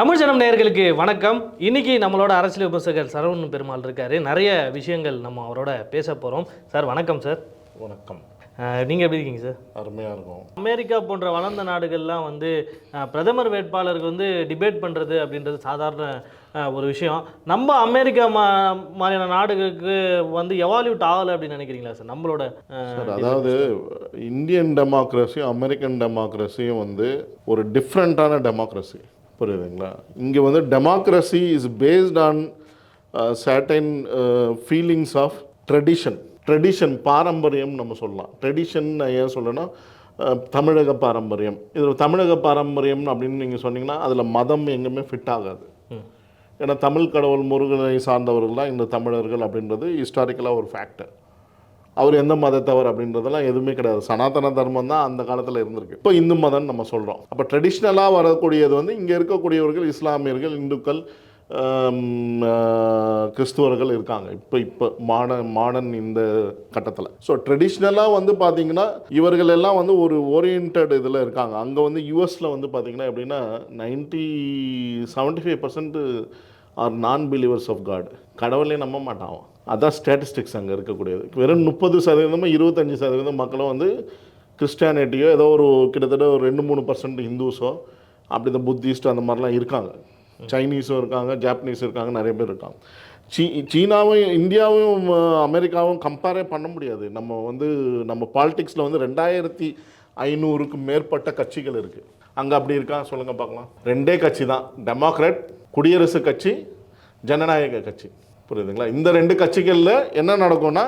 தமிழ் ஜனம் நேயர்களுக்கு வணக்கம். இன்னைக்கு நம்மளோட அரசியல் விமர்சகர் சரவணன் பெருமாள் இருக்காரு. நிறைய விஷயங்கள் நம்ம அவரோட பேச போகிறோம் சார் வணக்கம் சார். வணக்கம். அஹ், நீங்க எப்படி இருக்கீங்க சார்? அருமையாக இருக்கும். அமெரிக்கா போன்ற வளர்ந்த நாடுகள்லாம் வந்து பிரதமர் வேட்பாளருக்கு வந்து டிபேட் பண்ணுறது அப்படின்றது சாதாரண ஒரு விஷயம். நம்ம அமெரிக்கா மா மாதிரியான நாடுகளுக்கு வந்து எவால்யூட் ஆகலை அப்படின்னு நினைக்கிறீங்களா சார்? நம்மளோட அதாவது இந்தியன் டெமோக்ரஸியும் அமெரிக்கன் டெமோக்ரஸியும் வந்து ஒரு டிஃப்ரெண்ட்டான டெமோக்ரஸி புரியுதுங்களா? இங்கே வந்து democracy is based on certain feelings of tradition tradition பாரம்பரியம் நம்ம சொல்லலாம். ட்ரெடிஷன் ஏன் சொல்லணும்னா அஹ், தமிழக பாரம்பரியம். இது தமிழக பாரம்பரியம் அப்படின்னு நீங்கள் சொன்னீங்கன்னா அதில் மதம் எங்கேயுமே ஃபிட் ஆகாது. ஏன்னா தமிழ் கடவுள் முருகனை சார்ந்தவர்கள் தான் இந்த தமிழர்கள் அப்படின்றது ஹிஸ்டாரிக்கலாக ஒரு ஃபேக்டர் அவர் எந்த மதத்தவர் அப்படின்றதெல்லாம் எதுவுமே கிடையாது. சனாதன தர்மம் தான் அந்த காலத்தில் இருந்திருக்கு. இப்போ இந்து மதம் நம்ம சொல்கிறோம் அப்போ ட்ரெடிஷ்னலாக வரக்கூடியது வந்து இங்கே இருக்கக்கூடியவர்கள் இஸ்லாமியர்கள் இந்துக்கள் கிறிஸ்துவர்கள் இருக்காங்க. இப்போ இப்போ மாடர்ன் மாடர்ன் இந்த கட்டத்தில். ஸோ ட்ரெடிஷ்னலாக வந்து பார்த்தீங்கன்னா இவர்கள் எல்லாம் வந்து ஒரு ஓரியன்ட் இதில் இருக்காங்க. அங்கே வந்து யூஎஸில் வந்து பார்த்தீங்கன்னா எப்படின்னா ninety seventy five percent are non believers of God கடவுளே நம்ப மாட்டான் அதுதான் ஸ்டேட்டிஸ்டிக்ஸ் ஸ்டாட்டிஸ்டிக்ஸ் அங்கே இருக்கக்கூடியது. வெறும் முப்பது சதவீதமும் இருபத்தஞ்சி சதவீதம் மக்களும் வந்து கிறிஸ்டியானிட்டியோ ஏதோ ஒரு கிட்டத்தட்ட ஒரு ரெண்டு மூணு பர்சன்ட் ஹிந்துஸோ அப்படி இந்த புத்திஸ்ட் அந்த மாதிரிலாம் இருக்காங்க. சைனீஸும் இருக்காங்க ஜாப்பனீஸும் இருக்காங்க நிறைய பேர் இருக்காங்க. சீ சீனாவும் இந்தியாவும் அமெரிக்காவும் கம்பேரே பண்ண முடியாது. நம்ம வந்து நம்ம பாலிடிக்ஸில் வந்து ரெண்டாயிரத்தி ஐநூறுக்கு மேற்பட்ட கட்சிகள் இருக்குது அங்கே அப்படி இருக்கா? சொல்லுங்கள் பார்க்கலாம். ரெண்டே கட்சி தான். டெமோக்ராட் குடியரசு கட்சி ஜனநாயக கட்சி. புரியுதுங்களா? இந்த ரெண்டு கட்சிகளில் என்ன நடக்கும்னா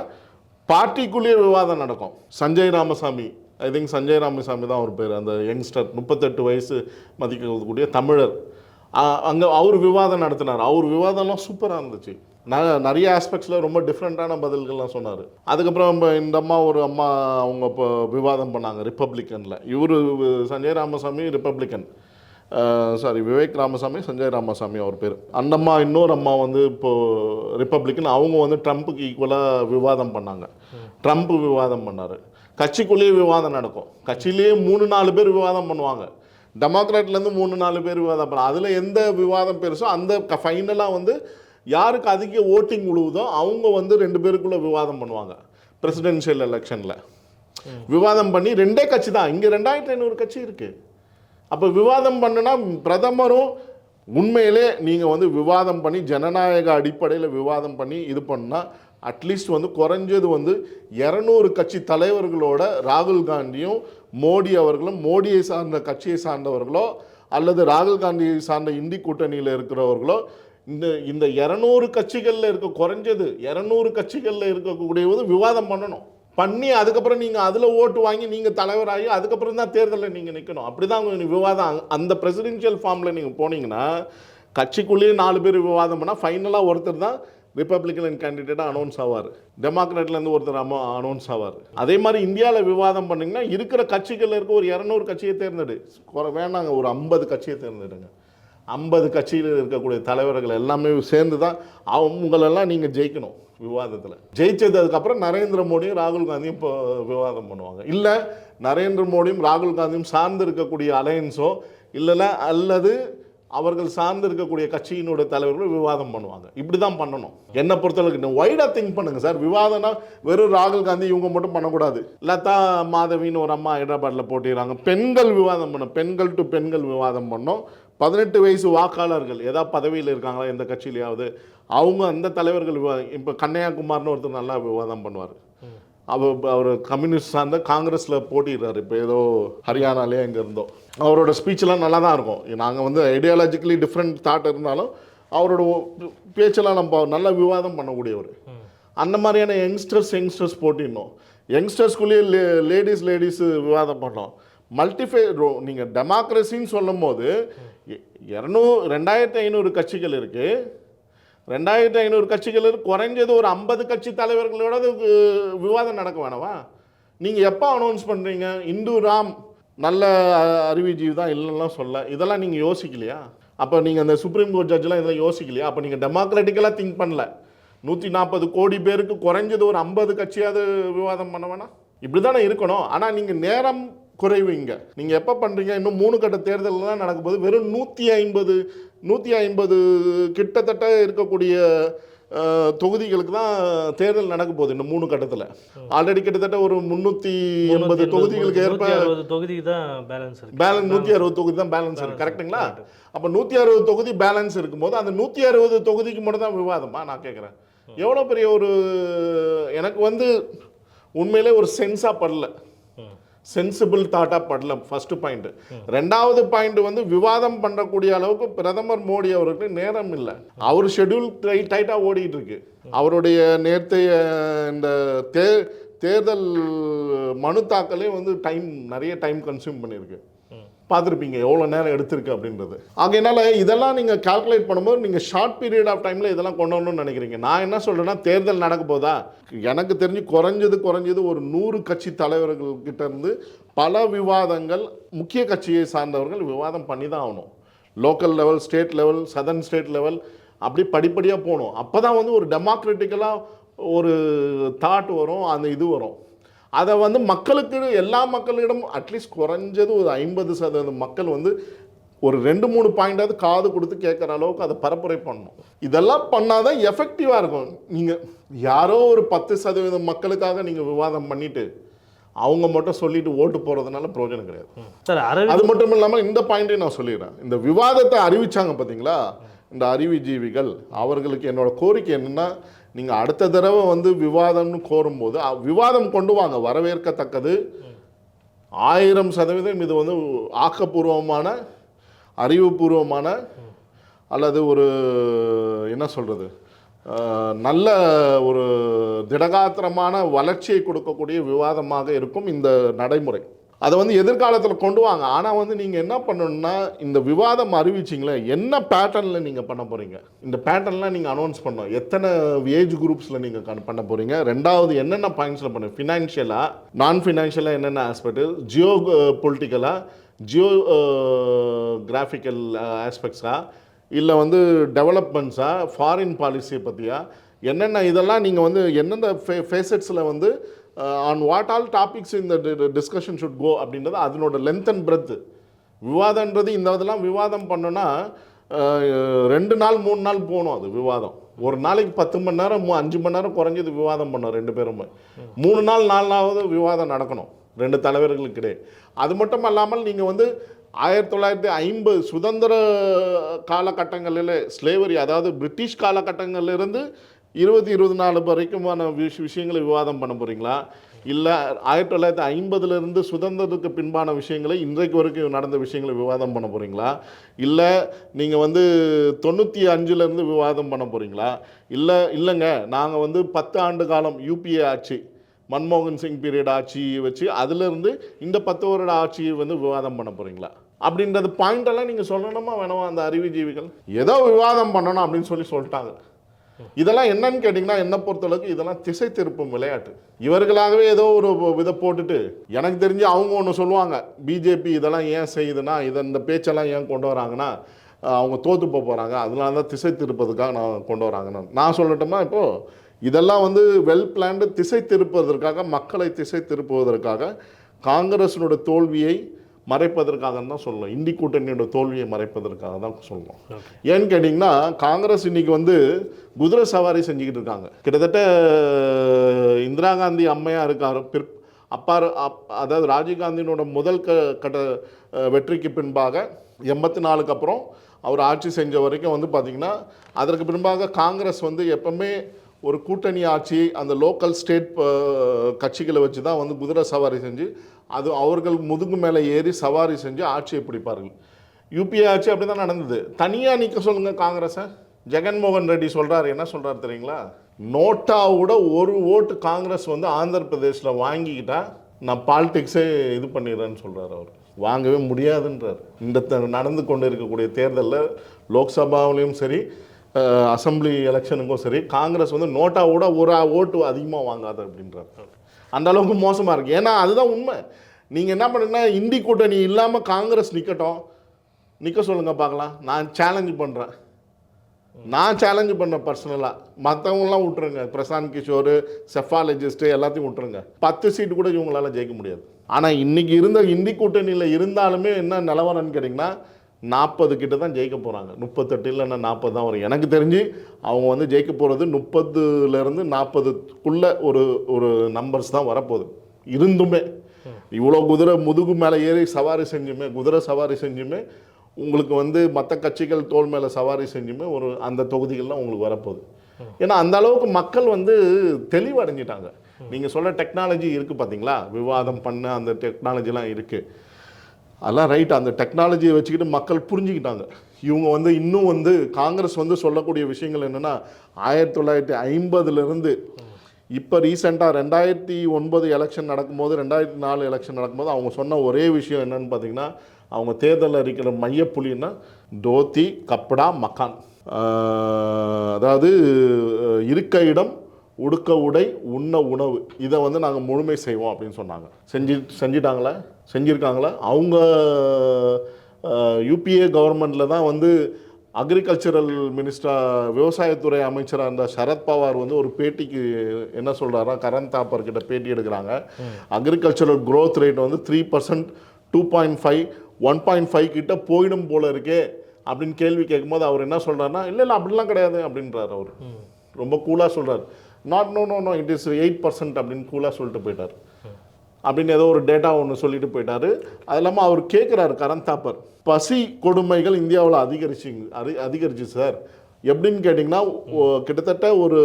பார்ட்டிக்குள்ளேயே விவாதம் நடக்கும். சஞ்சய் ராமசாமி ஐ திங்க் சஞ்சய் ராமசாமி தான் அவர் பேர். அந்த யங்ஸ்டர் முப்பத்தெட்டு வயசு மதிக்கக்கூடிய தமிழர். அங்கே அவர் விவாதம் நடத்தினார். அவர் விவாதம்லாம் சூப்பராக இருந்துச்சு. நான் நிறைய ஆஸ்பெக்ட்ஸில் ரொம்ப டிஃப்ரெண்ட்டான பதில்கள்லாம் சொன்னார். அதுக்கப்புறம் நம்ம இந்த அம்மா ஒரு அம்மா அவங்க இப்போ விவாதம் பண்ணாங்க ரிப்பப்ளிக்கனில் இவர் சஞ்சய் ராமசாமி ரிப்பப்ளிக்கன் சாரி விவேக் ராமசாமி சஞ்சய் ராமசாமி அவர் பேர். அந்த அம்மா இன்னொரு அம்மா வந்து இப்போது ரிப்பப்ளிக்கன் அவங்க வந்து ட்ரம்ப்புக்கு ஈக்குவலாக விவாதம் பண்ணாங்க. ட்ரம்ப் விவாதம் பண்ணார். கட்சிக்குள்ளேயே விவாதம் நடக்கும். கட்சியிலேயே மூணு நாலு பேர் விவாதம் பண்ணுவாங்க. டெமோக்ராட்லேருந்து மூணு நாலு பேர் விவாதம் பண்ண அதில் எந்த விவாதம் பெருசோ அந்த ஃபைனலாக வந்து யாருக்கு அதிக ஓட்டிங் விழுவுதோ அவங்க வந்து ரெண்டு பேருக்குள்ளே விவாதம் பண்ணுவாங்க. பிரசிடென்ஷியல் எலெக்ஷனில் விவாதம் பண்ணி ரெண்டே கட்சி தான். இங்கே ரெண்டாயிரத்தி ஐநூறு கட்சி இருக்குது அப்போ விவாதம் பண்ணுனா பிரதமரும் உண்மையிலே நீங்கள் வந்து விவாதம் பண்ணி ஜனநாயக அடிப்படையில் விவாதம் பண்ணி இது பண்ணால் அட்லீஸ்ட் வந்து குறைஞ்சது வந்து இரநூறு கட்சி தலைவர்களோட ராகுல் காந்தியும் மோடி அவர்களும் மோடியை சார்ந்த கட்சியை சார்ந்தவர்களோ அல்லது ராகுல் காந்தியை சார்ந்த இந்தி கூட்டணியில் இருக்கிறவர்களோ இந்த இந்த இரநூறு கட்சிகளில் இருக்க குறைஞ்சது இரநூறு கட்சிகளில் இருக்கக்கூடியவது விவாதம் பண்ணணும். பண்ணி அதுக்கப்புறம் நீங்கள் அதில் ஓட்டு வாங்கி நீங்கள் தலைவராகி அதுக்கப்புறம் தான் தேர்தலில் நீங்கள் நிற்கணும் அப்படி தான் விவாதம். அந்த பிரசிடென்ஷியல் ஃபார்மில் நீங்கள் போனீங்கன்னா கட்சிக்குள்ளேயே நாலு பேர் விவாதம் பண்ணால் ஃபைனலாக ஒருத்தர் தான் ரிப்பப்ளிகன் கேண்டிடேட்டாக அனௌன்ஸ் ஆவார். டெமோக்ராட்லேருந்து ஒருத்தர் அம அனௌன்ஸ் ஆவார். அதே மாதிரி இந்தியாவில் விவாதம் பண்ணிங்கன்னா இருக்கிற கட்சிகளில் இருக்க ஒரு இரநூறு கட்சியை தேர்ந்தெடு. குறை வேணாங்க ஒரு ஐம்பது கட்சியை தேர்ந்தெடுங்க. ஐம்பது கட்சியில் இருக்கக்கூடிய தலைவர்கள் எல்லாமே சேர்ந்து தான் அவங்களெல்லாம் நீங்கள் ஜெயிக்கணும் விவாதத்தில். ஜெயிச்சது அதுக்கப்புறம் நரேந்திர மோடியும் ராகுல் காந்தியும் இப்போ விவாதம் பண்ணுவாங்க. இல்லை நரேந்திர மோடியும் ராகுல் காந்தியும் சார்ந்து இருக்கக்கூடிய அலையன்ஸோ இல்லைன்னா அல்லது அவர்கள் சார்ந்து இருக்கக்கூடிய கட்சியினுடைய தலைவர்கள் விவாதம் பண்ணுவாங்க. இப்படி தான் பண்ணணும். என்னை பொறுத்தளவுக்கு வைடாக திங்க் பண்ணுங்கள் சார். விவாதம்னா வெறும் ராகுல் காந்தி இவங்க மட்டும் பண்ணக்கூடாது. லதா மாதவின்னு ஒரு அம்மா ஹைதராபாத்தில் போட்டிடுறாங்க பெண்கள் விவாதம் பண்ணோம் பெண்கள் டு பெண்கள் விவாதம் பண்ணோம். பதினெட்டு வயசு வாக்காளர்கள் ஏதாவது பதவியில் இருக்காங்களா எந்த கட்சியிலையாவது? அவங்க அந்த தலைவர்கள் விவாதம் இப்போ கன்னியாகுமார்னு ஒருத்தர் நல்லா விவாதம் பண்ணுவார். அவர் அவர் கம்யூனிஸ்ட் சார்ந்த காங்கிரஸில் போட்டிடுறாரு இப்போ ஏதோ ஹரியானாலே எங்கே இருந்தோம் அவரோட ஸ்பீச்செல்லாம் நல்லா தான் இருக்கும். நாங்கள் வந்து ஐடியாலஜிக்கலி டிஃப்ரெண்ட் தாட் இருந்தாலும் அவரோட பேச்செல்லாம் நம்ம நல்லா விவாதம் பண்ணக்கூடியவர். அந்த மாதிரியான யங்ஸ்டர்ஸ் யங்ஸ்டர்ஸ் போட்டிடணும் யங்ஸ்டர்ஸ்குள்ளேயே லே லேடிஸ் லேடிஸ் விவாதம் பண்ணோம் மல்டிஃபை நீங்கள் டெமோக்ரஸின்னு சொல்லும் போது இரநூறு ரெண்டாயிரத்தி ஐநூறு கட்சிகள் இருக்குது ரெண்டாயிரத்தி ஐநூறு கட்சிகள் இருக்கு. குறைஞ்சது ஒரு ஐம்பது கட்சி தலைவர்களோட விவாதம் நடக்க வேணவா நீங்கள் எப்போ அனௌன்ஸ் பண்ணுறீங்க இந்து ராம் நல்ல அறிவிஜீவி தான் இல்லைன்னா சொல்ல. இதெல்லாம் நீங்கள் யோசிக்கலையா? அப்போ நீங்கள் அந்த சுப்ரீம் கோர்ட் ஜட்ஜெலாம் இதெல்லாம் யோசிக்கலையா? அப்போ நீங்கள் டெமோக்ராட்டிக்கலாக திங்க் பண்ணல. நூற்றி நாற்பது கோடி பேருக்கு குறைஞ்சது ஒரு ஐம்பது கட்சியாவது விவாதம் பண்ண வேணாம். இப்படி தானே இருக்கணும். ஆனால் நீங்கள் நேரம் குறைவு இங்கே. நீங்கள் எப்போ பண்ணுறீங்க இன்னும் மூணு கட்ட தேர்தல் தான் நடக்கும்போது வெறும் நூற்றி ஐம்பது நூற்றி ஐம்பது கிட்டத்தட்ட இருக்கக்கூடிய தொகுதிகளுக்கு தான் தேர்தல் நடக்க போகுது இந்த மூணு கட்டத்தில். ஆல்ரெடி கிட்டத்தட்ட ஒரு முந்நூற்றி எண்பது தொகுதிகளுக்கு ஏற்ப தொகுதிக்கு தான் பேலன்ஸ் பேலன்ஸ் நூற்றி அறுபது தொகுதி தான் பேலன்ஸ் இருக்கு. கரெக்ட்டுங்களா அப்போ நூற்றி அறுபது தொகுதி பேலன்ஸ் இருக்கும்போது அந்த நூற்றி அறுபது தொகுதிக்கு மட்டும் தான் விவாதமா? நான் கேட்குறேன் எவ்வளோ பெரிய ஒரு எனக்கு வந்து உண்மையிலே ஒரு சென்ஸாக படல. சென்சிபிள் தாட்டாக படல. ஃபஸ்ட்டு பாயிண்ட் ரெண்டாவது பாயிண்ட் வந்து விவாதம் பண்ணக்கூடிய அளவுக்கு பிரதமர் மோடி அவருக்கு நேரம் இல்லை. அவர் ஷெட்யூல் டைட்டாக ஓடிட்டு இருக்கு. அவருடைய நேர்த்தைய இந்த தே தேர்தல் மனு தாக்கலே வந்து டைம் நிறைய டைம் கன்சியூம் பண்ணியிருக்கு. பார்த்துருப்பீங்க எவ்வளோ நேரம் எடுத்திருக்கு அப்படின்றது. ஆகையினால இதெல்லாம் நீங்கள் கால்குலேட் பண்ணும்போது நீங்கள் ஷார்ட் பீரியட் ஆஃப் டைமில் இதெல்லாம் கொண்டு வரணும்னு நினைக்கிறீங்க. நான் என்ன சொல்கிறேன்னா தேர்தல் நடக்க போதா? எனக்கு தெரிஞ்சு குறைஞ்சது குறைஞ்சது ஒரு நூறு கட்சி தலைவர்கள்கிட்ட இருந்து பல விவாதங்கள் முக்கிய கட்சியை சார்ந்தவர்கள் விவாதம் பண்ணி தான் ஆகணும். Local level state level southern state level அப்படி படிப்படியாக போகணும். அப்போ தான் வந்து ஒரு டெமோக்ராட்டிக்கலாக ஒரு தாட் வரும் அந்த இது வரும். அதை வந்து மக்களுக்கு எல்லா மக்களிடம் அட்லீஸ்ட் குறைஞ்சது ஒரு ஐம்பது சதவீதம் மக்கள் வந்து ஒரு ரெண்டு மூணு பாயிண்டாவது காது கொடுத்து கேட்குற அளவுக்கு அதை பரப்புரை பண்ணணும். இதெல்லாம் பண்ணாதான் எஃபெக்டிவாக இருக்கும். நீங்கள் யாரோ ஒரு பத்து சதவீதம் மக்களுக்காக நீங்கள் விவாதம் பண்ணிட்டு அவங்க மட்டும் சொல்லிட்டு ஓட்டு போகிறதுனால பிரயோஜனம் கிடையாது. அது மட்டும் இல்லாமல் இந்த பாயிண்ட்டையும் நான் சொல்லிடுறேன். இந்த விவாதத்தை அறிவிச்சாங்க பார்த்தீங்களா இந்த அறிவுஜீவிகள் அவர்களுக்கு என்னோட கோரிக்கை என்னன்னா நீங்கள் அடுத்த தடவை வந்து விவாதம்னு கோரும்போது விவாதம் கொண்டு வாங்க வரவேற்கத்தக்கது. ஆயிரம் சதவீதம் இது வந்து ஆக்கப்பூர்வமான அறிவுபூர்வமான அல்லது ஒரு என்ன சொல்கிறது நல்ல ஒரு திடகாத்திரமான வளர்ச்சியை கொடுக்கக்கூடிய விவாதமாக இருக்கும் இந்த நடைமுறை. அதை வந்து எதிர்காலத்தில் கொண்டு வாங்க. ஆனால் வந்து நீங்கள் என்ன பண்ணணும்னா இந்த விவாதம் அறிவிச்சிங்களே என்ன பேட்டர்னில் நீங்கள் பண்ண போகிறீங்க இந்த பேட்டர்ன்லாம் நீங்கள் அனௌன்ஸ் பண்ணோம் எத்தனை ஏஜ் குரூப்ஸில் நீங்கள் பண்ண போகிறீங்க ரெண்டாவது என்னென்ன பாயிண்ட்ஸில் பண்ண ஃபினான்ஷியலாக நான் ஃபினான்ஷியலாக என்னென்ன ஆஸ்பெக்ட் ஜியோ பொலிட்டிக்கலாக ஜியோ கிராஃபிக்கல் ஆஸ்பெக்ட்ஸாக இல்லை வந்து டெவலப்மெண்ட்ஸாக ஃபாரின் பாலிசியை பற்றியா என்னென்ன இதெல்லாம் நீங்கள் வந்து எந்தெந்த ஃபே ஃபேசட்ஸில் வந்து ஆன் வாட் ஆல் டாபிக்ஸ் இந்த டிஸ்கஷன் ஷுட் கோ அப்படின்றது அதனோட லென்த் அண்ட் பிரெத்து விவாதன்றது இந்த இதெல்லாம் விவாதம் பண்ணோன்னா ரெண்டு நாள் மூணு நாள் போகணும் அது விவாதம். ஒரு நாளைக்கு பத்து மணி நேரம் அஞ்சு மணி நேரம் குறைஞ்சது விவாதம் பண்ணோம் ரெண்டு பேருமே. மூணு நாள் நாலு நாளாவது விவாதம் நடக்கணும். ரெண்டு தலைவர்களுக்கிடையே அது மட்டும் இல்லாமல் நீங்கள் வந்து ஆயிரத்தி தொள்ளாயிரத்தி ஐம்பது சுதந்திர காலகட்டங்களில் ஸ்லேவரி அதாவது பிரிட்டிஷ் காலகட்டங்களிலிருந்து இருபது இருபது நாலு வரைக்குமான விஷ விஷயங்களை விவாதம் பண்ண போகிறீங்களா இல்லை ஆயிரத்தி தொள்ளாயிரத்தி ஐம்பதுலேருந்து சுதந்திரத்துக்கு பின்பான விஷயங்களை இன்றைக்கு வரைக்கும் நடந்த விஷயங்களை விவாதம் பண்ண போகிறீங்களா இல்லை நீங்கள் வந்து தொண்ணூற்றி அஞ்சுலேருந்து விவாதம் பண்ண போகிறீங்களா இல்லை இல்லைங்க நாங்கள் வந்து பத்து ஆண்டு காலம் யூபிஏ ஆட்சி மன்மோகன் சிங் பீரியட் ஆட்சியை வச்சு அதிலிருந்து இந்த பத்து வருட ஆட்சியை வந்து விவாதம் பண்ண போகிறீங்களா அப்படின்றது பாயிண்டெல்லாம் நீங்கள் சொல்லணுமா வேணாமா அந்த அறிவுஜீவிகள் ஏதோ விவாதம் பண்ணணும் அப்படின்னு சொல்லி சொல்லிட்டாங்க. இதெல்லாம் என்னன்னு கேட்டிங்கன்னா என்ன பொறுத்தளவுக்கு இதெல்லாம் திசை திருப்பும் விளையாட்டு. இவர்களாகவே ஏதோ ஒரு இதை போட்டுட்டு எனக்கு தெரிஞ்சு அவங்க ஒன்று சொல்லுவாங்க பிஜேபி இதெல்லாம் ஏன் செய்யுதுன்னா இதை இந்த பேச்செல்லாம் ஏன் கொண்டு வராங்கன்னா அவங்க தோத்து போக போகிறாங்க அதனால தான் திசை திருப்பதுக்காக நான் கொண்டு வராங்கன்னு நான் சொல்லட்டுமா இப்போது இதெல்லாம் வந்து வெல் பிளான்டு திசை திருப்புவதற்காக மக்களை திசை திருப்புவதற்காக காங்கிரஸினோட தோல்வியை மறைப்பதற்காக தான் சொல்லணும். இந்தி கூட்டணியோட தோல்வியை மறைப்பதற்காக தான் சொல்லணும். ஏன்னு கேட்டிங்கன்னா காங்கிரஸ் இன்னைக்கு வந்து குதிரை சவாரி செஞ்சுக்கிட்டு இருக்காங்க. கிட்டத்தட்ட இந்திரா காந்தி அம்மையா இருக்கார். பிற் அப்பார் அப் அதாவது ராஜீவ்காந்தியினோட முதல் க கட்ட வெற்றிக்கு பின்பாக எண்பத்தி நாலுக்கு அப்புறம் அவர் ஆட்சி செஞ்ச வரைக்கும் வந்து பார்த்திங்கன்னா அதற்கு பின்பாக காங்கிரஸ் வந்து எப்பவுமே ஒரு கூட்டணி ஆட்சி அந்த லோக்கல் ஸ்டேட் கட்சிகளை வச்சு தான் வந்து குதிரை சவாரி செஞ்சு அது அவர்கள் முதுகு மேலே ஏறி சவாரி செஞ்சு ஆட்சியை பிடிப்பார்கள். யூபிஏ ஆட்சி அப்படி தான் நடந்தது. தனியாக நிற்க சொல்லுங்கள் காங்கிரஸை. ஜெகன்மோகன் ரெட்டி சொல்கிறாரு என்ன சொல்கிறார் தெரியுங்களா? நோட்டாவோட ஒரு ஓட்டு காங்கிரஸ் வந்து ஆந்திர பிரதேசில் வாங்கிக்கிட்டால் நான் பாலிடிக்ஸே இது பண்ணிடுறேன்னு சொல்கிறார் அவர். வாங்கவே முடியாதுன்றார். இந்த நடந்து கொண்டு இருக்கக்கூடிய தேர்தலில் லோக்சபாவிலையும் சரி அசெம்பிளி எலெக்ஷனுக்கும் சரி காங்கிரஸ் வந்து நோட்டாவோட ஒரு ஓட்டு அதிகமாக வாங்காது அப்படின்றார். அந்த அளவுக்கு மோசமாக இருக்குது ஏன்னா அதுதான் உண்மை. நீங்கள் என்ன பண்ணுங்கன்னா இந்தி கூட்டணி இல்லாமல் காங்கிரஸ் நிற்கட்டும் நிற்க சொல்லுங்கள் பார்க்கலாம். நான் சேலஞ்சு பண்ணுறேன் நான் சேலஞ்சு பண்ணேன் பர்சனலாக மற்றவங்களாம் விட்டுருங்க. பிரசாந்த் கிஷோர் செஃபாலஜிஸ்ட்டு எல்லாத்தையும் விட்டுருங்க. பத்து சீட்டு கூட இவங்களால ஜெயிக்க முடியாது. ஆனால் இன்றைக்கி இருந்த இந்தி கூட்டணியில் இருந்தாலுமே என்ன நிலவரம்னு கேட்டிங்கன்னா நாற்பது கிட்ட தான் ஜெயிக்க போகிறாங்க முப்பத்தெட்டு இல்லைன்னா நாற்பது தான் வரும். எனக்கு தெரிஞ்சு அவங்க வந்து ஜெயிக்க போகிறது முப்பதுலேருந்து நாற்பதுக்குள்ளே ஒரு ஒரு நம்பர்ஸ் தான் வரப்போகுது. இருந்துமே. இவ்வளோ குதிரை முதுகு மேலே ஏறி சவாரி செஞ்சுமே குதிரை சவாரி செஞ்சுமே உங்களுக்கு வந்து மற்ற கட்சிகள் தோல் மேலே சவாரி செஞ்சுமே ஒரு அந்த தொகுதிகள்லாம் உங்களுக்கு வரப்போகுது. ஏன்னா அந்த அளவுக்கு மக்கள் வந்து தெளிவடைஞ்சிட்டாங்க. நீங்கள் சொல்கிற டெக்னாலஜி இருக்குது பார்த்தீங்களா விவாதம் பண்ண அந்த டெக்னாலஜிலாம் இருக்குது அதெல்லாம் ரைட் அந்த டெக்னாலஜியை வச்சுக்கிட்டு மக்கள் புரிஞ்சுக்கிட்டாங்க. இவங்க வந்து இன்னும் வந்து காங்கிரஸ் வந்து சொல்லக்கூடிய விஷயங்கள் என்னென்னா ஆயிரத்தி தொள்ளாயிரத்தி ஐம்பதுலேருந்து இப்போ ரீசெண்டாக ரெண்டாயிரத்தி ஒன்பது எலெக்ஷன் நடக்கும்போது ரெண்டாயிரத்தி நாலு எலெக்ஷன் நடக்கும்போது அவங்க சொன்ன ஒரே விஷயம் என்னன்னு பார்த்தீங்கன்னா அவங்க தேர்தலில் இருக்கிற மையப்புள்ளின்னா தோத்தி கப்படா மக்கான் அதாவது இருக்க இடம் உடுக்க உடை உண்ண உணவு. இதை வந்து நாங்கள் முழுமை செய்வோம் அப்படின்னு சொன்னாங்க. செஞ்சு செஞ்சிட்டாங்களே? செஞ்சுருக்காங்களா? அவங்க யூபிஏ கவர்மெண்ட்டில் தான் வந்து அக்ரிகல்ச்சரல் மினிஸ்டர் விவசாயத்துறை அமைச்சராக இருந்த சரத்பவார் வந்து ஒரு பேட்டிக்கு என்ன சொல்கிறாரா கரண் தாப்பர் கிட்ட பேட்டி எடுக்கிறாங்க. அக்ரிகல்ச்சரல் growth ரேட் வந்து three percent two point five one point five கிட்ட போயிடும் போல இருக்கே அப்படின்னு கேள்வி கேட்கும்போது அவர் என்ன சொல்றாருன்னா இல்லை இல்லை அப்படிலாம் கிடையாது அப்படின்றார் அவர். ரொம்ப கூலாக சொல்றாரு. Not no no no it is eight percent அப்படின்னு கூலாக சொல்லிட்டு போயிட்டார். அப்படின்னு ஏதோ ஒரு டேட்டா ஒன்று சொல்லிட்டு போயிட்டாரு. அது இல்லாமல் அவர் கேட்குறாரு கரண் தாப்பர் பசி கொடுமைகள் இந்தியாவில் அதிகரிச்சு அதி அதிகரிச்சு சார் எப்படின்னு கேட்டிங்கன்னா கிட்டத்தட்ட ஒரு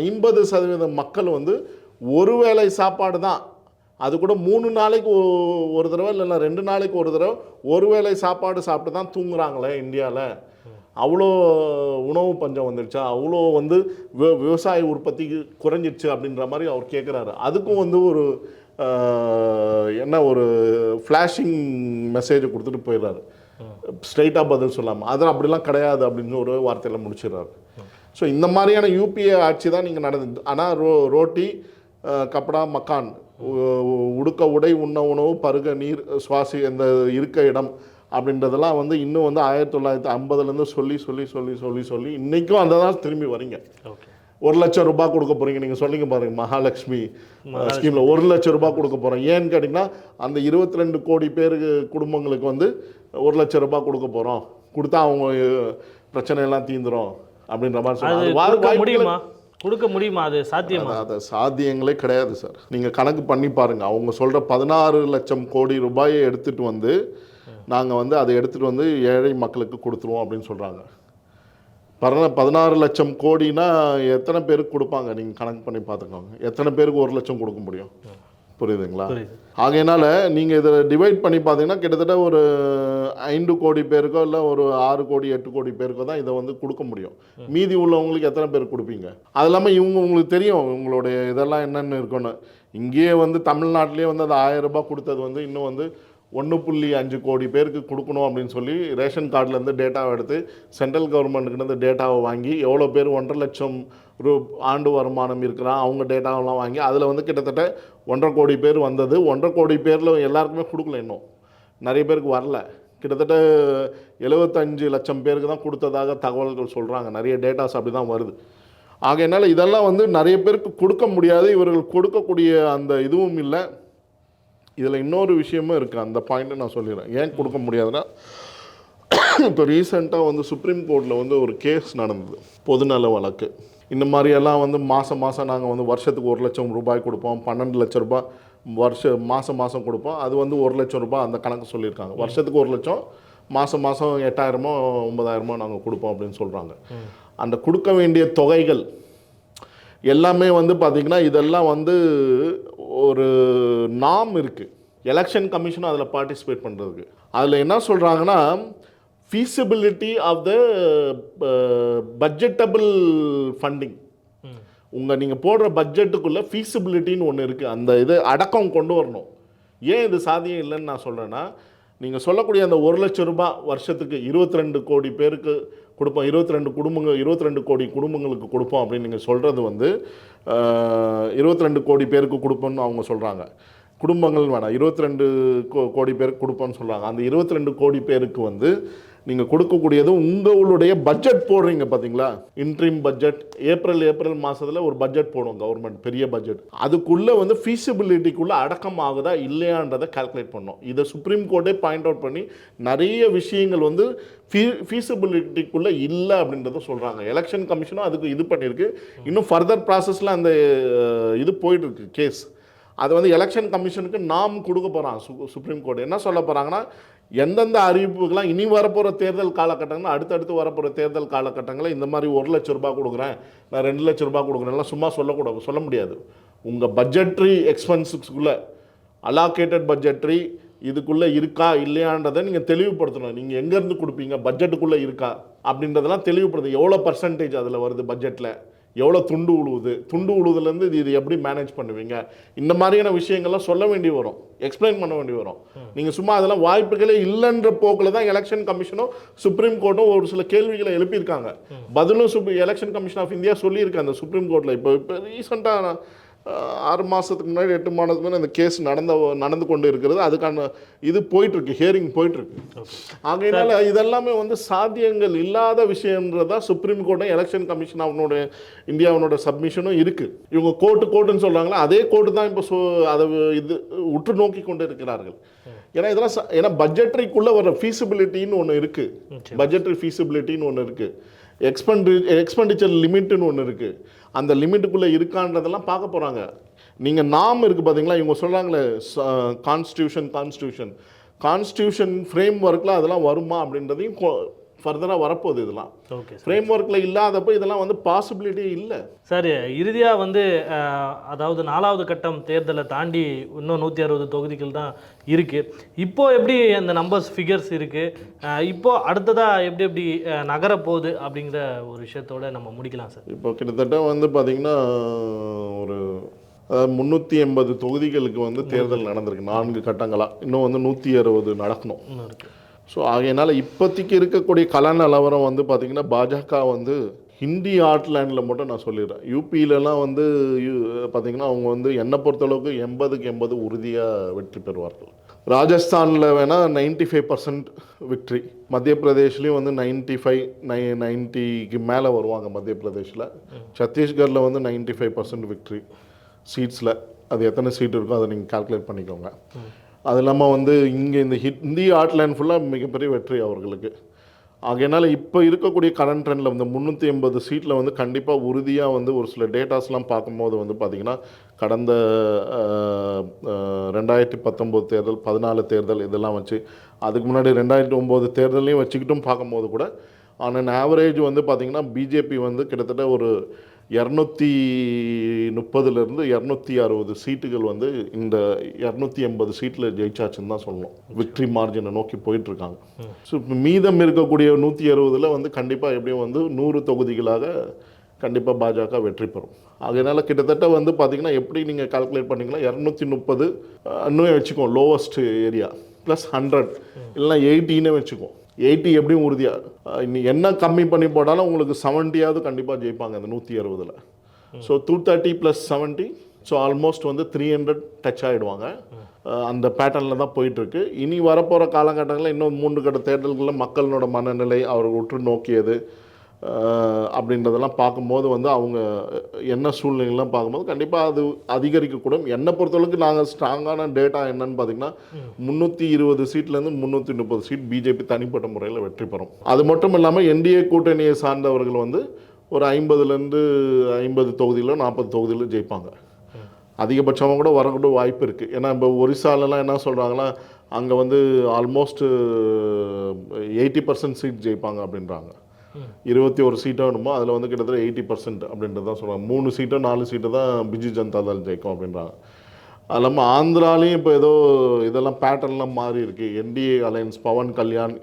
ஐம்பது சதவீத மக்கள் வந்து ஒரு வேளை சாப்பாடு தான். அது கூட மூணு நாளைக்கு ஒ- ஒரு தடவை இல்லைன்னா ரெண்டு நாளைக்கு ஒரு தடவை ஒரு வேளை சாப்பாடு சாப்பிட்டு தான் தூங்குறாங்களே இந்தியாவில் அவ்வளோ உணவு பஞ்சம் வந்துடுச்சா அவ்வளோ வந்து விவ விவசாய உற்பத்தி குறைஞ்சிடுச்சு அப்படின்ற மாதிரி அவர் கேட்குறாரு அதுக்கும் வந்து ஒரு என்ன ஒரு ஃப்ளாஷிங் மெசேஜை கொடுத்துட்டு போயிடுறாரு. ஸ்ட்ரைட்டாக பதில் சொல்லாமல் அதெல்லாம் அப்படிலாம் கிடையாது அப்படின்னு ஒரு வார்த்தையில் முடிச்சிடுறாரு. ஸோ இந்த மாதிரியான யூபிஏ ஆட்சி தான் நீங்கள் நடந்தது ஆனால் ரோ ரோட்டி கப்படா மக்கான் உடுக்க உடை உண்ண உணவு பருக நீர் சுவாசி இந்த இருக்க இடம் அப்படின்றதெல்லாம் வந்து இன்னும் வந்து ஆயிரத்தி தொள்ளாயிரத்தி ஐம்பதுலேருந்து சொல்லி சொல்லி சொல்லி சொல்லி சொல்லி இன்றைக்கும் அந்த தான் திரும்பி வரீங்க. ஓகே ஒரு லட்சம் ரூபாய் கொடுக்க போறீங்க. நீங்கள் சொன்னீங்க பாருங்க மகாலட்சுமி ஸ்கீமில் ஒரு லட்சம் ரூபாய் கொடுக்க போகிறோம் ஏன்னு கேட்டிங்கன்னா அந்த இருபத்தி ரெண்டு கோடி பேருக்கு குடும்பங்களுக்கு வந்து ஒரு லட்சம் ரூபாய் கொடுக்க போகிறோம் கொடுத்தா அவங்க பிரச்சனை எல்லாம் தீந்துரும் அப்படின்ற மாதிரி சொன்னாங்க. முடியுமா? கொடுக்க முடியுமா? அது சாத்தியமா? அது அது சாத்தியங்களே கிடையாது சார். நீங்கள் கணக்கு பண்ணி பாருங்க. அவங்க சொல்கிற பதினாறு லட்சம் கோடி ரூபாயை எடுத்துகிட்டு வந்து நாங்கள் வந்து அதை எடுத்துகிட்டு வந்து ஏழை மக்களுக்கு கொடுத்துருவோம் அப்படின்னு சொல்கிறாங்க பரன பதினாறு லட்சம் கோடினா எத்தனை பேருக்கு கொடுப்பாங்க? நீங்கள் கணக்கு பண்ணி பார்த்துக்கோங்க. எத்தனை பேருக்கு ஒரு லட்சம் கொடுக்க முடியும்? புரியுதுங்களா? புரியுது. ஆகையினால நீங்கள் இதை டிவைட் பண்ணி பார்த்தீங்கன்னா கிட்டத்தட்ட ஒரு ஐந்து கோடி பேருக்கோ இல்லை ஒரு ஆறு கோடி எட்டு கோடி பேருக்கோ தான் இதை வந்து கொடுக்க முடியும். மீதி உள்ளவங்களுக்கு எத்தனை பேர் கொடுப்பீங்க? அது இல்லாமல் இவங்க உங்களுக்கு தெரியும். உங்களுடைய இதெல்லாம் என்னென்னு இருக்குன்னு. இங்கேயே வந்து தமிழ்நாட்டிலேயே வந்து அந்த ஆயிரம் ரூபாய் கொடுத்தது வந்து இன்னும் வந்து ஒன்று புள்ளி அஞ்சு கோடி பேருக்கு கொடுக்கணும் அப்படின்னு சொல்லி ரேஷன் கார்டுலேருந்து டேட்டாவை எடுத்து சென்ட்ரல் கவர்மெண்ட்டுக்கிட்ட டேட்டாவை வாங்கி எவ்வளோ பேர் ஒன்றரை லட்சம் ரூ ஆண்டு வருமானம் இருக்கிறான் அவங்க டேட்டாவெல்லாம் வாங்கி அதில் வந்து கிட்டத்தட்ட ஒன்றரை கோடி பேர் வந்தது. ஒன்றரை கோடி பேரில் எல்லாருக்குமே கொடுக்கல இன்னும். நிறைய பேருக்கு வரல. கிட்டத்தட்ட எழுபத்தஞ்சு லட்சம் பேருக்கு தான் கொடுத்ததாக தகவல்கள் சொல்கிறாங்க. நிறைய டேட்டாஸ் அப்படி தான் வருது. ஆகையினால் இதெல்லாம் வந்து நிறைய பேருக்கு கொடுக்க முடியாது. இவர்கள் கொடுக்கக்கூடிய அந்த இதுவும் இல்லை. இதில் இன்னொரு விஷயமும் இருக்குது. அந்த பாயிண்ட்டை நான் சொல்லிடுறேன். ஏன் கொடுக்க முடியாதுன்னா இப்போ ரீசெண்டாக வந்து சுப்ரீம் கோர்ட்டில் வந்து ஒரு கேஸ் நடந்தது. பொதுநல வழக்கு. இந்த மாதிரியெல்லாம் வந்து மாதம் மாதம் நாங்கள் வந்து வருஷத்துக்கு ஒரு லட்சம் ரூபாய் கொடுப்போம். பன்னெண்டு லட்சம் ரூபாய் வருஷ மாதம் மாதம் கொடுப்போம். அது வந்து ஒரு லட்சம் ரூபாய் அந்த கணக்கு சொல்லியிருக்காங்க. வருஷத்துக்கு ஒரு லட்சம் மாதம் மாதம் எட்டாயிரமோ ஒன்பதாயிரமோ நாங்கள் கொடுப்போம் அப்படின்னு சொல்கிறாங்க அந்த கொடுக்க வேண்டிய தொகைகள் எல்லாமே வந்து பார்த்திங்கன்னா இதெல்லாம் வந்து ஒரு நாம் இருக்குது எலெக்ஷன் கமிஷனும் அதில் பார்ட்டிசிபேட் பண்ணுறதுக்கு அதில் என்ன சொல்கிறாங்கன்னா feasibility of the budgetable funding உங்கள் நீங்கள் போடுற பட்ஜெட்டுக்குள்ளே ஃபீஸிபிலிட்டின்னு ஒன்று இருக்குது அந்த இது அடக்கம் கொண்டு வரணும். ஏன் இது சாத்தியம் இல்லைன்னு நான் சொல்கிறேன்னா நீங்கள் சொல்லக்கூடிய அந்த ஒரு லட்சம் ரூபாய் வருஷத்துக்கு இருபத்தி ரெண்டு கோடி பேருக்கு கொடுப்போம். இருபத்தி ரெண்டு குடும்பங்கள் இருபத்தி ரெண்டு கோடி குடும்பங்களுக்கு கொடுப்போம் அப்படின்னு நீங்கள் சொல்கிறது வந்து இருபத்தி ரெண்டு கோடி பேருக்கு கொடுப்போம்னு அவங்க சொல்கிறாங்க குடும்பங்கள் வேணாம். இருபத்தி ரெண்டு கோடி பேருக்கு கொடுப்போம்னு சொல்கிறாங்க அந்த இருபத்தி ரெண்டு கோடி பேருக்கு வந்து நீங்கள் கொடுக்கக்கூடியது உங்களுடைய பட்ஜெட் போடுறீங்க பார்த்தீங்களா இன்ட்ரீம் பட்ஜெட் ஏப்ரல் ஏப்ரல் மாதத்தில் ஒரு பட்ஜெட் போடும் கவர்மெண்ட் பெரிய பட்ஜெட் அதுக்குள்ளே வந்து ஃபீஸிபிலிட்டிக்குள்ளே அடக்கம் ஆகுதா இல்லையான்றதை கால்குலேட் பண்ணோம் இதை சுப்ரீம் கோர்ட்டே பாயிண்ட் அவுட் பண்ணி நிறைய விஷயங்கள் வந்து ஃபீ ஃபீஸிபிலிட்டிக்குள்ளே இல்லை அப்படின்றத சொல்கிறாங்க எலெக்ஷன் கமிஷனும் அதுக்கு இது பண்ணியிருக்கு. இன்னும் ஃபர்தர் ப்ராசஸில் அந்த இது போயிட்டுருக்கு கேஸ் அது வந்து எலெக்ஷன் கமிஷனுக்கு நாம் கொடுக்க போகிறாங்க சு சுப்ரீம் கோர்ட் என்ன சொல்ல போகிறாங்கன்னா எந்தெந்த அறிவிப்புகள்லாம் இனி வரப்போகிற தேர்தல் காலகட்டங்கள் அடுத்தடுத்து வரப்போகிற தேர்தல் காலகட்டங்களில் இந்த மாதிரி ஒரு லட்ச ரூபா கொடுக்குறேன் நான் ரெண்டு லட்ச ரூபா கொடுக்குறேன்லாம் சும்மா சொல்லக்கூடாது சொல்ல முடியாது. உங்கள் பட்ஜெட்ரி எக்ஸ்பென்ஸுக்குள்ளே அலாகேட்டட் பட்ஜெட்ரி இதுக்குள்ளே இருக்கா இல்லையான்றதை நீங்கள் தெளிவுபடுத்தணும். நீங்கள் எங்கேருந்து கொடுப்பீங்க? பட்ஜெட்டுக்குள்ளே இருக்கா? அப்படின்றதெல்லாம் தெளிவுபடுத்து. எவ்வளோ பர்சன்டேஜ் அதில் வருது பட்ஜெட்டில் எவ்வளோ துண்டு உழுவுது? துண்டு உழுவுதுலேருந்து இது இது எப்படி மேனேஜ் பண்ணுவீங்க? இந்த மாதிரியான விஷயங்கள்லாம் சொல்ல வேண்டி வரும். எக்ஸ்பிளைன் பண்ண வேண்டி வரும். நீங்கள் சும்மா அதெல்லாம் வாய்ப்புகளே இல்லைன்ற போக்கில் தான் எலெக்ஷன் கமிஷனும் சுப்ரீம் கோர்ட்டும் ஒரு சில கேள்விகளை எழுப்பியிருக்காங்க. பதிலும் சுப் எலெக்ஷன் கமிஷன் ஆஃப் இந்தியா சொல்லியிருக்காங்க அந்த சுப்ரீம் கோர்ட்டில் இப்போ இப்போ ரீசெண்டாக ஆறு மாதத்துக்கு முன்னாடி எட்டு மாதத்துக்கு முன்னாடி இந்த கேஸ் நடந்த நடந்து கொண்டு இருக்கிறது. அதுக்கான இது போயிட்டுருக்கு ஹியரிங் போயிட்டுருக்கு. ஆகையினால இதெல்லாமே வந்து சாத்தியங்கள் இல்லாத விஷயன்றதா சுப்ரீம் கோர்ட்டும் எலெக்ஷன் கமிஷன் அவனோட இந்தியாவனோட சப்மிஷனும் இருக்குது இவங்க கோர்ட்டு கோர்ட்டுன்னு சொல்கிறாங்களா அதே கோர்ட்டு தான் இப்போ சொ அதை இது உற்று நோக்கி கொண்டு இருக்கிறார்கள். ஏன்னா இதெல்லாம் ஏன்னா பட்ஜெட்ரிக்குள்ளே வர ஃபீஸிபிலிட்டின்னு ஒன்று இருக்குது பட்ஜெட்ரி ஃபீஸிபிலிட்டின்னு ஒன்று இருக்குது எக்ஸ்பெண்டி எக்ஸ்பெண்டிச்சர் லிமிட்டுன்னு ஒன்று இருக்குது அந்த லிமிட்டுக்குள்ளே இருக்கான்றதெல்லாம் பார்க்க போகிறாங்க நீங்கள் நாம் இருக்குது பார்த்தீங்களா இவங்க சொல்கிறாங்களே கான்ஸ்டியூஷன் கான்ஸ்டியூஷன் கான்ஸ்டியூஷன் ஃப்ரேம் ஒர்க்கில் அதெல்லாம் வருமா அப்படின்றதையும் ஃபர்தராக வரப்போகுது இதெல்லாம். ஓகே ஃப்ரேம் ஒர்க்கில் இல்லாதப்போ இதெல்லாம் வந்து பாசிபிலிட்டியே இல்லை. சார் இறுதியாக வந்து அதாவது நாலாவது கட்டம் தேர்தலை தாண்டி இன்னும் நூற்றி அறுபது தொகுதிகள் தான் இருக்குது இப்போ எப்படி அந்த நம்பர்ஸ் ஃபிகர்ஸ் இருக்குது இப்போ அடுத்ததாக எப்படி எப்படி அஹ், நகரப் போகுது அப்படிங்கிற ஒரு விஷயத்தோட நம்ம முடிக்கலாம் சார் இப்போ கிட்டத்தட்ட வந்து பார்த்தீங்கன்னா ஒரு முந்நூற்றி எண்பது தொகுதிகளுக்கு வந்து தேர்தல் நடந்திருக்கு. நான்கு கட்டங்களாக இன்னும் வந்து நூற்றி அறுபது நடக்கணும். இன்னும் இருக்குது ஸோ ஆகையினால இப்போதைக்கு இருக்கக்கூடிய கல நிலவரம் வந்து பார்த்திங்கன்னா பாஜக வந்து ஹிந்தி ஆர்ட்லேண்டில் மட்டும் நான் சொல்லிடுறேன். யூபியிலலாம் வந்து பார்த்திங்கன்னா அவங்க வந்து என்னை பொறுத்தளவுக்கு எண்பதுக்கு எண்பது உறுதியாக வெற்றி பெறுவார்கள். ராஜஸ்தானில் வேணால் நைன்டி ஃபைவ் பர்சன்ட் விக்ட்ரி மத்திய பிரதேஷ்லேயும் வந்து நைன்டி ஃபைவ் நை நைன்ட்டிக்கு மேலே வருவாங்க மத்திய பிரதேஷில் சத்தீஸ்கரில் வந்து நைன்ட்டி ஃபைவ் பர்சன்ட் விக்ட்ரி சீட்ஸில். அது எத்தனை சீட் இருக்கோ அதை நீங்கள் கால்குலேட் பண்ணிக்கோங்க. அது இல்லாமல் வந்து இங்கே இந்த ஹிட் இந்திய ஆர்ட்லேண்ட் ஃபுல்லாக மிகப்பெரிய வெற்றி அவர்களுக்கு. ஆகையினால் இப்போ இருக்கக்கூடிய கரண்ட் ட்ரெண்டில் வந்து முந்நூற்றி எண்பது சீட்டில் வந்து கண்டிப்பாக உறுதியாக வந்து ஒரு சில டேட்டாஸ்லாம் பார்க்கும்போது வந்து பார்த்திங்கன்னா கடந்த ரெண்டாயிரத்தி பத்தொம்போது தேர்தல் பதினாலு தேர்தல் இதெல்லாம் வச்சு அதுக்கு முன்னாடி ரெண்டாயிரத்தி ஒம்பது தேர்தலையும் வச்சுக்கிட்டும் பார்க்கும்போது கூட ஆன் அன் ஆவரேஜ் வந்து பார்த்திங்கன்னா பிஜேபி வந்து கிட்டத்தட்ட ஒரு இரநூத்தி முப்பதுலேருந்து இரநூத்தி அறுபது சீட்டுகள் வந்து இந்த இரநூத்தி எண்பது சீட்டில் ஜெயிச்சாச்சுன்னு தான் சொல்லணும். விக்ட்ரி மார்ஜினை நோக்கி போயிட்டுருக்காங்க. ஸோ இப்போ மீதம் இருக்கக்கூடிய நூற்றி அறுபதில் வந்து கண்டிப்பாக எப்படியும் வந்து நூறு தொகுதிகளாக கண்டிப்பாக பாஜக வெற்றி பெறும். அதனால் கிட்டத்தட்ட வந்து பார்த்தீங்கன்னா எப்படி நீங்கள் கால்குலேட் பண்ணீங்கன்னா இரநூத்தி முப்பது இன்னும் வச்சுக்கோம் லோவஸ்ட் ஏரியா ப்ளஸ் ஹண்ட்ரட் இல்லைனா எயிட்டின்னு வச்சுக்கோம் எயிட்டி எப்படியும் உறுதியாக இன்னும் என்ன கம்மி பண்ணி போட்டாலும் உங்களுக்கு செவன்ட்டியாவது கண்டிப்பாக ஜெயிப்பாங்க அந்த நூற்றி அறுபதில். So two thirty plus seventy so almost வந்து த்ரீ ஹண்ட்ரட் டச் ஆகிடுவாங்க அந்த பேட்டர்னில் தான் போயிட்டுருக்கு. இனி வரப்போகிற காலகட்டங்களில் இன்னும் மூன்று கட்ட தேர்தல்களில் மக்களோட மனநிலை அவர் உற்று நோக்கியது. அப்படின்றதெல்லாம் பார்க்கும்போது வந்து அவங்க என்ன சூழ்நிலைலாம் பார்க்கும்போது கண்டிப்பாக அது அதிகரிக்கக்கூடும். என்னை பொறுத்தளவுக்கு நாங்கள் ஸ்ட்ராங்கான டேட்டா என்னன்னு பார்த்தீங்கன்னா முந்நூற்றி இருபது சீட்லேருந்து முந்நூற்றி முப்பது சீட் பிஜேபி தனிப்பட்ட முறையில் வெற்றி பெறும். அது மட்டும் இல்லாமல் என்டிஏ கூட்டணியை சார்ந்தவர்கள் வந்து ஒரு ஐம்பதுலேருந்து ஐம்பது தொகுதியிலோ நாற்பது தொகுதியிலோ ஜெயிப்பாங்க. அதிகபட்சமாக கூட வரக்கூட வாய்ப்பு இருக்குது ஏன்னா இப்போ ஒரிசாலலாம் என்ன சொல்கிறாங்கன்னா அங்கே வந்து ஆல்மோஸ்ட் எயிட்டி பர்சன்ட் சீட் ஜெயிப்பாங்க அப்படின்றாங்க. இருபத்தி ஒரு சீட்டோ வேணுமோ அதில் வந்து கிட்டத்தட்ட எயிட்டி பர்சன்ட் அப்படின்றது தான் சொல்கிறாங்க மூணு சீட்டோ நாலு சீட்டு தான் பிஜு ஜனதா தள் ஜெயிக்கும் அப்படின்றாங்க. அது இல்லாமல் ஆந்திராலையும் இப்போ ஏதோ இதெல்லாம் பேட்டர்ன்லாம் மாறி இருக்கு. என்டிஏ அலையன்ஸ் பவன் கல்யாண்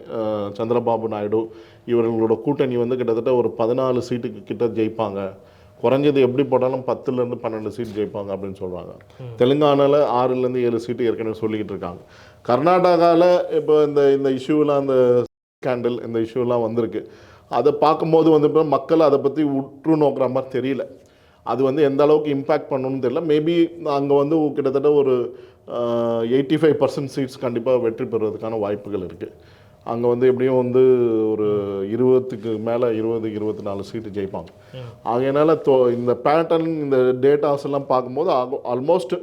சந்திரபாபு நாயுடு இவர்களோட கூட்டணி வந்து கிட்டத்தட்ட ஒரு பதினாலு சீட்டுக்கு கிட்ட ஜெயிப்பாங்க. குறைஞ்சது எப்படி போட்டாலும் பத்துலேருந்து பன்னெண்டு சீட் ஜெயிப்பாங்க அப்படின்னு சொல்கிறாங்க தெலுங்கானாவில் ஆறுலேருந்து ஏழு சீட்டு ஏற்கனவே சொல்லிக்கிட்டு இருக்காங்க. கர்நாடகாவில் இப்போ இந்த இந்த இஷ்யூலாம் அந்த கேண்டில் இந்த இஷ்யூலாம் வந்திருக்கு. அதை பார்க்கும்போது வந்து இப்போ மக்கள் அதை பற்றி உற்று நோக்குற மாதிரி தெரியல. அது வந்து எந்த அளவுக்கு இம்பேக்ட் பண்ணணும்னு தெரியல. மேபி அங்கே வந்து கிட்டத்தட்ட ஒரு எயிட்டி ஃபைவ் பர்சன்ட் சீட்ஸ் கண்டிப்பாக வெற்றி பெறுவதற்கான வாய்ப்புகள் இருக்குது அங்கே வந்து எப்படியும் வந்து ஒரு இருபத்துக்கு மேலே இருபது இருபத்தி நாலு சீட்டு ஜெயிப்பாங்க. ஆகையினால தோ இந்த பேட்டர்ன் இந்த டேட்டாஸ் எல்லாம் பார்க்கும்போது almost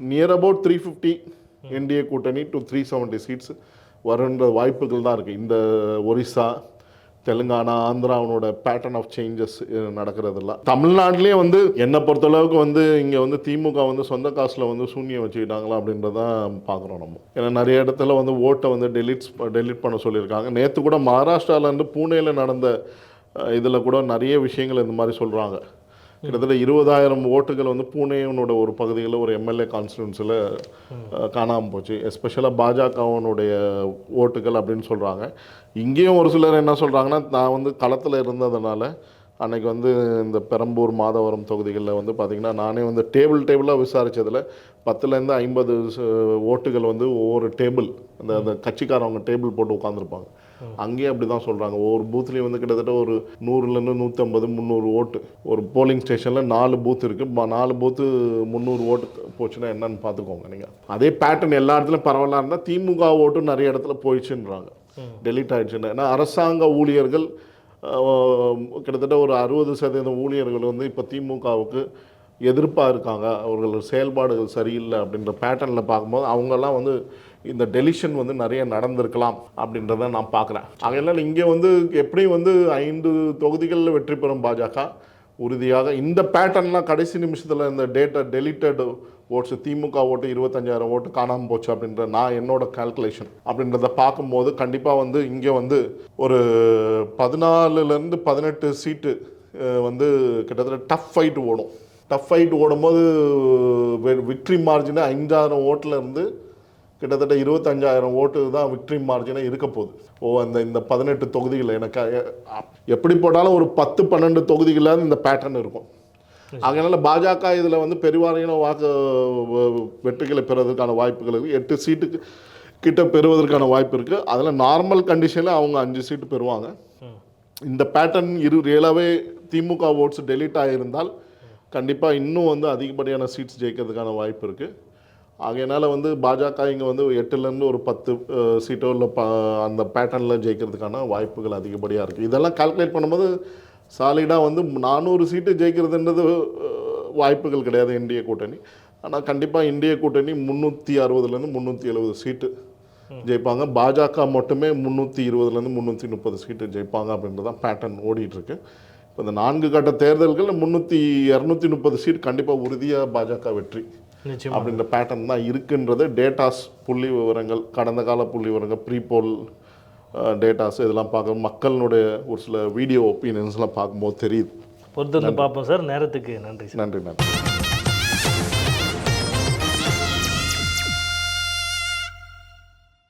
near about three fifty NDA கூட்டணி டு த்ரீ செவன்ட்டி சீட்ஸ் வருன்ற வாய்ப்புகள் தான் இருக்குது இந்த ஒரிசா தெலுங்கானா ஆந்திராவனோட பேட்டர்ன் ஆஃப் சேஞ்சஸ் நடக்கிறதெல்லாம். தமிழ்நாட்டிலே வந்து என்னை பொறுத்தளவுக்கு வந்து இங்கே வந்து திமுக வந்து சொந்த காசில் வந்து சூன்யம் வச்சுக்கிட்டாங்களா அப்படின்றதான் பார்க்குறோம் நம்ம. ஏன்னா நிறைய இடத்துல வந்து ஓட்டை வந்து டெலிட்ஸ் டெலிட் பண்ண சொல்லியிருக்காங்க. நேற்று கூட மகாராஷ்டிராவிலேருந்து பூனேயில் நடந்த இதில் கூட நிறைய விஷயங்கள் இந்த மாதிரி சொல்கிறாங்க கிட்டத்தட்ட இருபதாயிரம் ஓட்டுகள் வந்து பூனேவனோட ஒரு பகுதியில் ஒரு எம்எல்ஏ கான்ஸ்டியூன்சியில் காணாமல் போச்சு. எஸ்பெஷலாக பாஜகவனுடைய ஓட்டுகள் அப்படின்னு சொல்கிறாங்க இங்கேயும் ஒரு சிலர் என்ன சொல்கிறாங்கன்னா நான் வந்து களத்தில் இருந்ததுனால அன்னைக்கு வந்து இந்த பெரம்பூர் மாதவரம் தொகுதிகளில் வந்து பார்த்திங்கன்னா நானே வந்து டேபிள் டேபிளாக விசாரித்ததில் பத்துலேருந்து ஐம்பது ஓட்டுகள் வந்து ஒவ்வொரு டேபிள் அந்த அந்த கட்சிக்காரவங்க டேபிள் போட்டு உட்காந்துருப்பாங்க அங்கேயும் அப்படி தான் சொல்கிறாங்க ஒவ்வொரு பூத்லேயும் வந்து கிட்டத்தட்ட ஒரு நூறுலேருந்து நூற்றம்பது முந்நூறு ஓட்டு. ஒரு போலிங் ஸ்டேஷனில் நாலு பூத் இருக்குது நாலு பூத்து முந்நூறு ஓட்டு போச்சுன்னா என்னன்னு பார்த்துக்கோங்க நீங்கள் அதே பேட்டர்ன் எல்லா இடத்துலையும் பரவலாக இருந்தால் திமுக ஓட்டு நிறைய இடத்துல போயிடுச்சுன்றாங்க. டெலீட் ஆயிடுச்சுன்னு ஏன்னா அரசாங்க ஊழியர்கள் கிட்டத்தட்ட ஒரு அறுபது சதவீதம் ஊழியர்கள் வந்து இப்போ திமுகவுக்கு எதிர்ப்பாக இருக்காங்க. அவர்கள் செயல்பாடுகள் சரியில்லை அப்படின்ற பேட்டர்னில் பார்க்கும்போது அவங்கெல்லாம் வந்து இந்த டெலிஷன் வந்து நிறைய நடந்திருக்கலாம் அப்படின்றத நான் பார்க்குறேன். அதனால் இங்கே வந்து எப்படியும் வந்து ஐந்து தொகுதிகளில் வெற்றி பெறும் பாஜக. உறுதியாக இந்த பேட்டர்ன்லாம் கடைசி நிமிஷத்தில் இந்த டேட்டா டெலிட்டட் ஓட்ஸ் திமுக ஓட்டு இருபத்தஞ்சாயிரம் ஓட்டு காணாமல் போச்சு அப்படின்ற நான் என்னோட கால்குலேஷன் அப்படின்றத பார்க்கும்போது கண்டிப்பாக வந்து இங்கே வந்து ஒரு பதினாலுலேருந்து பதினெட்டு சீட்டு வந்து கிட்டத்தட்ட டஃப் ஃபைட் ஓடும். டஃப் ஃபைட் ஓடும்போது விக்ட்ரி மார்ஜின் ஐந்தாயிரம் ஓட்டில் இருந்து கிட்டத்தட்ட இருபத்தஞ்சாயிரம் ஓட்டு தான் விக்ட்ரி மார்ஜினாக இருக்க போகுது. ஓ அந்த இந்த பதினெட்டு தொகுதிகளில் எனக்கு எப்படி போட்டாலும் ஒரு பத்து பன்னெண்டு தொகுதிகளில் இந்த பேட்டர்ன் இருக்கும். அதனால் பாஜக இதில் வந்து பெருவாரியான வாக்கு வெற்றிகளை பெறுவதற்கான வாய்ப்புகள் இருக்குது எட்டு சீட்டுக்கு கிட்ட பெறுவதற்கான வாய்ப்பு இருக்குது அதில் நார்மல் கண்டிஷனில் அவங்க அஞ்சு சீட்டு பெறுவாங்க. இந்த பேட்டர்ன் இரு ரியலாகவே திமுக ஓட்ஸ் டெலீட் ஆகியிருந்தால் கண்டிப்பாக இன்னும் வந்து அதிகப்படியான சீட்ஸ் ஜெயிக்கிறதுக்கான வாய்ப்பு இருக்குது ஆகையினால வந்து பாஜக இங்கே வந்து எட்டுலேருந்து ஒரு பத்து சீட்டோ இல்லை ப அந்த பேட்டர்னில் ஜெயிக்கிறதுக்கான வாய்ப்புகள் அதிகப்படியாக இருக்குது இதெல்லாம் கால்குலேட் பண்ணும்போது சாலிடாக வந்து நானூறு சீட்டு ஜெயிக்கிறதுன்றது வாய்ப்புகள் கிடையாது இந்திய கூட்டணி. ஆனால் கண்டிப்பாக இந்திய கூட்டணி முந்நூற்றி அறுபதுலேருந்து முந்நூற்றி எழுபது சீட்டு ஜெயிப்பாங்க. பாஜக மட்டுமே முந்நூற்றி இருபதுலேருந்து முந்நூற்றி முப்பது சீட்டு ஜெயிப்பாங்க அப்படின்றது தான் பேட்டர்ன் ஓடிட்டுருக்கு. இப்போ இந்த நான்கு கட்ட தேர்தல்கள் முந்நூற்றி இரநூத்தி முப்பது சீட் கண்டிப்பாக உறுதியாக பாஜக வெற்றி. அப்படின்ற பேட்டர்ன் தான் இருக்குன்றது டேட்டாஸ் புள்ளி விவரங்கள் கடந்த கால புள்ளி விவரங்கள் ப்ரீபோல் டேட்டாஸ் இதெல்லாம் பார்க்க மக்களுடைய ஒரு சில வீடியோ ஒப்பீனியன்ஸ்லாம் பார்க்கும்போது தெரியுது. பொறுத்திருந்து பார்ப்போம் சார். நேரத்துக்கு நன்றி சார். நன்றி நன்றி.